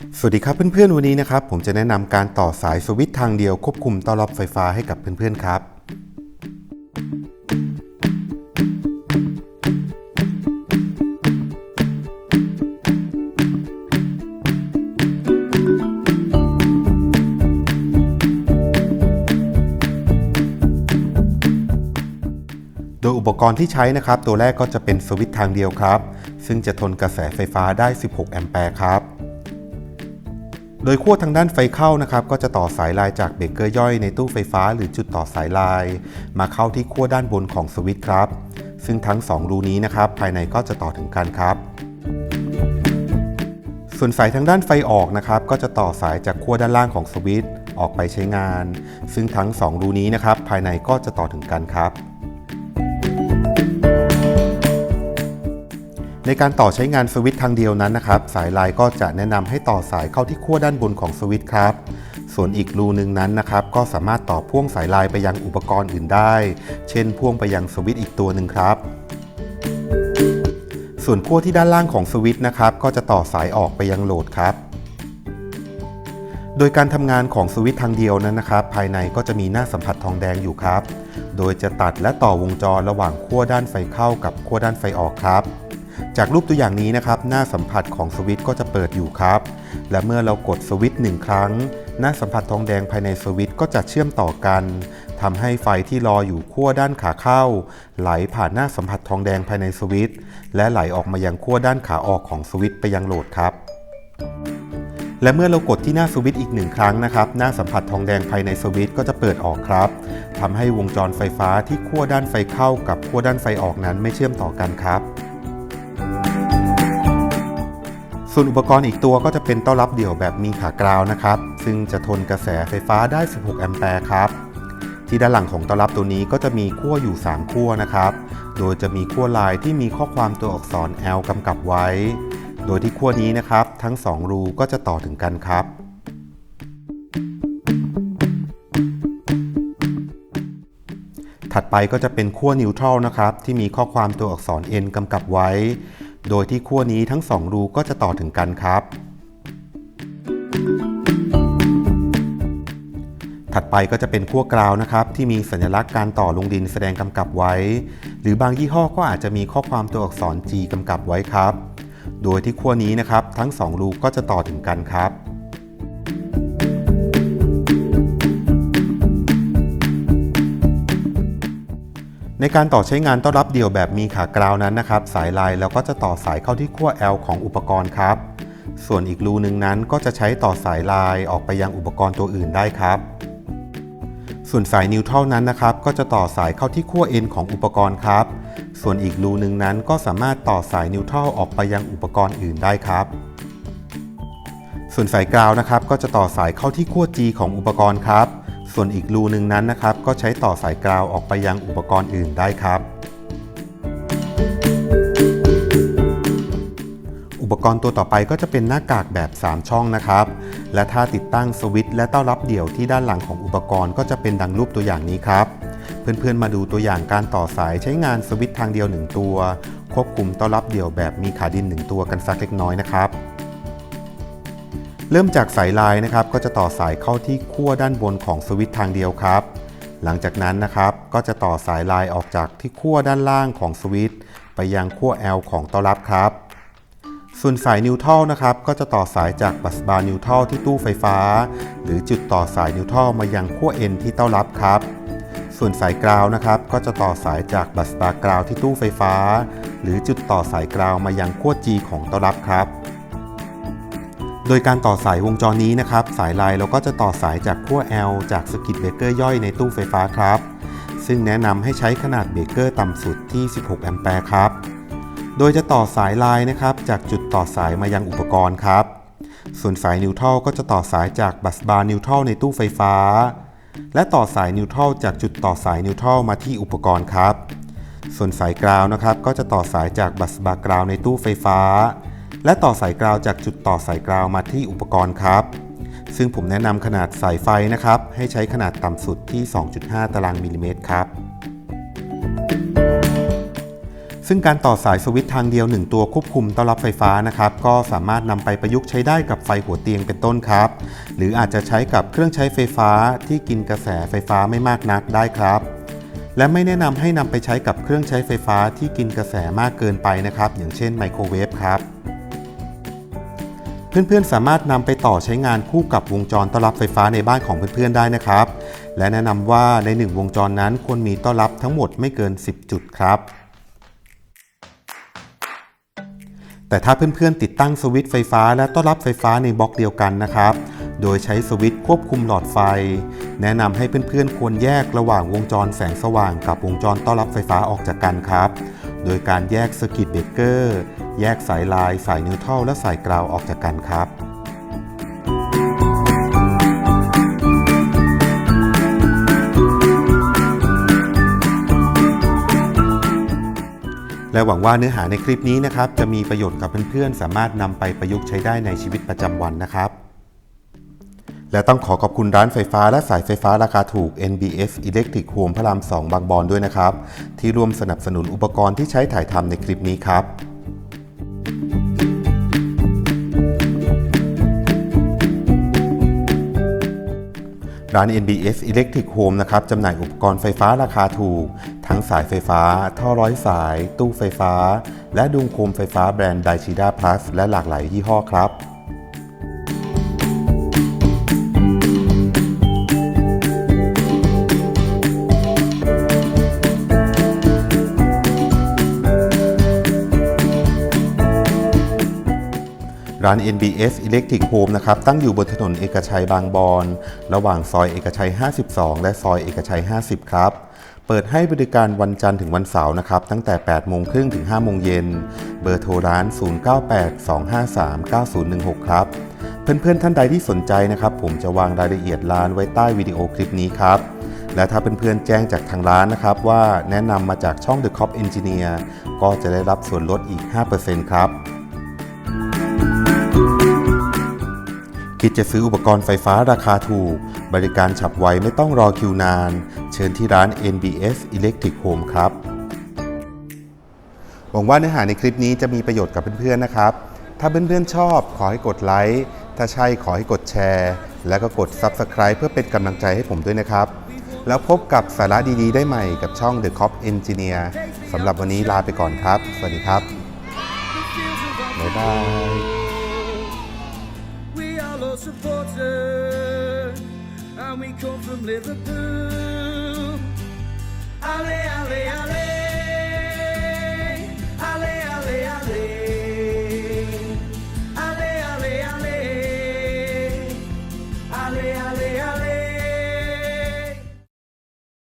สวัสดีครับเพื่อนๆวันนี้นะครับผมจะแนะนำการต่อสายสวิตช์ทางเดียวควบคุมต้อรับไฟฟ้าให้กับเพื่อนๆครับ โดยอุปกรณ์ที่ใช้นะครับ ตัวแรกก็จะเป็นสวิตช์ทางเดียวครับ ซึ่งจะทนกระแสไฟฟ้าได้ 16 แอมแปร์ครับ โดยขั้วทางด้านไฟเข้านะครับก็จะต่อสายลายจากเบรกเกอร์ย่อยในตู้ไฟฟ้า หรือจุดต่อสายลาย มาเข้าที่ขั้วด้านบนของสวิตช์ครับ ซึ่งทั้ง 2 รูนี้นะครับภายในก็จะต่อถึงกันครับ ส่วนสายทางด้านไฟออกนะครับก็จะต่อสายจากขั้วด้านล่างของสวิตช์ออกไปใช้งาน ซึ่งทั้ง 2 รูนี้นะครับภายในก็จะต่อถึงกันครับ ในการต่อใช้งานสวิตช์ทางเดียวนั้นนะครับสายลายก็จะแนะนำให้ต่อสายเข้าที่ขั้วด้านบนของสวิตช์ครับ ส่วนอีกรูหนึ่งนั้นนะครับก็สามารถต่อพ่วงสายลายไปยังอุปกรณ์อื่นได้ เช่น พ่วงไปยังสวิตช์อีกตัวหนึ่งครับส่วนขั้วที่ด้านล่างของสวิตช์นะครับก็จะต่อสายออกไปยังโหลดครับ โดยการทำงานของสวิตช์ทางเดียวนั้นนะครับ ภายในก็จะมีหน้าสัมผัสทองแดงอยู่ครับ โดยจะตัดและต่อวงจรระหว่างขั้วด้านไฟเข้ากับขั้วด้านไฟออกครับ จากรูปตัวอย่างนี้นะครับ หน้าสัมผัสของสวิตช์ก็จะเปิดอยู่ครับ และเมื่อเรากดสวิตช์หนึ่งครั้ง หน้าสัมผัสทองแดงภายในสวิตช์ก็จะเชื่อมต่อกันทำให้ไฟที่รออยู่ขั้วด้านขาเข้า ไหลผ่านหน้าสัมผัสทองแดงภายในสวิตช์และไหลออกมายังขั้วด้านขาออกของสวิตช์ไปยังโหลดครับและเมื่อเรากดที่หน้าสวิตช์อีกหนึ่งครั้งนะครับ หน้าสัมผัสทองแดงภายในสวิตช์ก็จะเปิดออกครับทำให้วงจรไฟฟ้าที่ขั้วด้านไฟเข้ากับขั้วด้านไฟออกนั้นไม่เชื่อมต่อกันครับ ส่วนอุปกรณ์อีกตัวก็จะเป็นต้อรับเดี่ยวแบบมีขากราวนะครับ ซึ่งจะทนกระแสไฟฟ้าได้ 16 แอมแปร์ครับ ที่ด้านหลังของต้อรับตัวนี้ก็จะมีขั้วอยู่ 3 ขั้วนะครับ โดยจะมีขั้วลายที่มีข้อความตัวอักษร L กำกับไว้ โดยที่ขั้วนี้นะครับ ทั้ง 2 รูก็จะต่อถึงกันครับถัดไปก็จะเป็นขั้วนิวทรัลนะครับที่มีข้อความตัวอักษร N กำกับไว้ โดยที่ขั้วนี้ทั้ง 2 รูก็จะต่อถึงกันครับ ถัดไปก็จะเป็นขั้วกราวนะครับ ที่มีสัญลักษณ์การต่อลงดินแสดงกำกับไว้ หรือบางยี่ห้อก็อาจจะมีข้อความตัวอักษร G กำกับไว้ครับ โดยที่ขั้วนี้นะครับทั้ง 2 รูก็จะต่อถึงกันครับ ในการต่อใช้งานต้อนรับเดี่ยวแบบมีขากราวนั้นนะครับ สายลายแล้วก็จะต่อสายเข้าที่ขั้ว L ของอุปกรณ์ครับ ส่วนอีกรูหนึ่งนั้นก็จะใช้ต่อสายลายออกไปยังอุปกรณ์ตัวอื่นได้ครับ ส่วนสายนิวทรัลนั้นนะครับ ก็จะต่อสายเข้าที่ขั้ว N ของอุปกรณ์ครับ ส่วนอีกรูหนึ่งนั้นก็สามารถต่อสายนิวทรัลออกไปยังอุปกรณ์อื่นได้ครับ ส่วนสายกราวนะครับก็จะต่อสายเข้าที่ขั้ว G ของอุปกรณ์ครับ ส่วนอีกรูหนึ่งนั้นนะครับก็ใช้ต่อสายกราวออกไปยังอุปกรณ์อื่นได้ครับ อุปกรณ์ตัวต่อไปก็จะเป็นหน้ากากแบบ 3 ช่องนะครับ และถ้าติดตั้งสวิตช์และเต้อนรับเดี่ยวที่ด้านหลังของอุปกรณ์ก็จะเป็นดังรูปตัวอย่างนี้ครับ เพื่อนๆมาดูตัวอย่างการต่อสายใช้งานสวิตช์ทางเดียว 1 ตัว ควบคุมเต้อนรับเดี่ยวแบบมีขาดิน 1 ตัวกันสักเล็กน้อยนะครับ เริ่มจากสายลายนะครับ ก็จะต่อสายเข้าที่ขั้วด้านบนของสวิตช์ทางเดียวครับ หลังจากนั้นนะครับก็จะต่อสายลายออกจากที่ขั้วด้านล่างของสวิตช์ไปยังขั้ว L ของต้อรับครับ ส่วนสายนิวทัลนะครับก็จะต่อสายจากบัสบาร์นิวทัลที่ตู้ไฟฟ้า หรือจุดต่อสายนิวทัลมายังขั้ว N ที่เต้อนรับครับส่วนสายกราวนะครับก็จะต่อสายจากบัสบาร์กราวที่ตู้ไฟฟ้า หรือจุดต่อสายกราวมายังขั้ว G ของต้อนรับครับ โดยการต่อสายวงจรนี้นะครับ สายลายเราก็จะต่อสายจากขั้ว L จากสกิตเบรกเกอร์ย่อยในตู้ไฟฟ้าครับ ซึ่งแนะนำให้ใช้ขนาดเบรกเกอร์ต่ำสุดที่ 16 แอมแปร์ครับ โดยจะต่อสายลายนะครับ จากจุดต่อสายมายังอุปกรณ์ครับ ส่วนสายนิวทรัลก็จะต่อสายจากบัสบาร์นิวทรัลในตู้ไฟฟ้า และต่อสายนิวทรัลจากจุดต่อสายนิวทรัลมาที่อุปกรณ์ครับ ส่วนสายกราวนะครับก็จะต่อสายจากบัสบาร์กราวในตู้ไฟฟ้า และต่อสายกราวจากจุดต่อสายกราวมาที่อุปกรณ์ครับ ซึ่งผมแนะนำขนาดสายไฟนะครับ ให้ใช้ขนาดต่ำสุดที่ 2.5 ตารางมิลลิเมตรครับ ซึ่งการต่อสายสวิตช์ทางเดียว 1 ตัวควบคุมต้อนรับไฟฟ้านะครับ ก็สามารถนำไปประยุกต์ใช้ได้กับไฟหัวเตียงเป็นต้นครับ หรืออาจจะใช้กับเครื่องใช้ไฟฟ้าที่กินกระแสไฟฟ้าไม่มากนักได้ครับและไม่แนะนำให้นำไปใช้กับเครื่องใช้ไฟฟ้าที่กินกระแสมากเกินไปนะครับ อย่างเช่นไมโครเวฟครับ เพื่อนๆ สามารถนำไปต่อใช้งานคู่กับวงจรต้อนรับไฟฟ้าในบ้านของเพื่อนๆ ได้นะครับ และแนะนำว่าใน 1 วงจรนั้นควรมีต้อนรับทั้งหมดไม่เกิน 10 จุดครับ แต่ถ้าเพื่อนๆ ติดตั้งสวิตช์ไฟฟ้าและต้อนรับไฟฟ้าในบล็อกเดียวกันนะครับ โดยใช้สวิตช์ควบคุมหลอดไฟ แนะนำให้เพื่อนๆ ควรแยกระหว่างวงจรแสงสว่างกับวงจรต้อนรับไฟฟ้าออกจากกันครับ โดยการแยกเซอร์กิตเบรกเกอร์ แยกสายลายสายนิวทรัลและสายกราวออกจากกันครับและหวังว่าเนื้อหาในคลิปนี้นะครับ จะมีประโยชน์กับเพื่อนๆ สามารถนำไปประยุกต์ใช้ได้ในชีวิตประจำวันนะครับ และต้องขอขอบคุณร้านไฟฟ้าและสายไฟฟ้าราคาถูก NBS Electric Home พระราม 2 บางบอนด้วยนะครับ ที่ร่วมสนับสนุนอุปกรณ์ที่ใช้ถ่ายทำในคลิปนี้ครับ ร้าน NBS Electric Home นะครับจำหน่ายอุปกรณ์ไฟฟ้าราคาถูก ทั้งสายไฟฟ้า ท่อร้อยสาย ตู้ไฟฟ้า และดุงโคมไฟฟ้าแบรนด์ไดชิด้าพลัสและหลากหลายยี่ห้อครับ ร้าน NBS Electric Home นะครับ ตั้งอยู่บนถนนเอกชัยบางบอนระหว่างซอยเอกชัย 52 และซอยเอกชัย 50 ครับ เปิดให้บริการวันจันทร์ถึงวันเสาร์นะครับ ตั้งแต่ 8 โมงครึ่งถึง 5 โมงเย็น เบอร์โทรร้าน 0982539016 ครับ เพื่อนๆท่านใดที่สนใจนะครับ ผมจะวางรายละเอียดร้านไว้ใต้วิดีโอคลิปนี้ครับและถ้าเพื่อนๆแจ้งจากทางร้านนะครับ ว่าแนะนำมาจากช่อง The Cop Engineer ก็จะได้รับส่วนลดอีก 5%ครับ คิดจะซื้ออุปกรณ์ไฟฟ้าราคาถูก บริการฉับไวไม่ต้องรอคิวนาน เชิญที่ร้าน NBS Electric Home ครับ หวังว่าเนื้อหาในคลิปนี้จะมีประโยชน์กับเพื่อนๆนะครับ ถ้าเพื่อนๆชอบขอให้กดไลค์ ถ้าใช่ขอให้กดแชร์ แล้วก็กด Subscribe เพื่อเป็นกำลังใจให้ผมด้วยนะครับ แล้วพบกับสาระดีๆ ได้ใหม่กับช่อง The Cop Engineer สำหรับวันนี้ลาไปก่อนครับ สวัสดีครับบ๊ายบาย are supporters, and we come from Liverpool.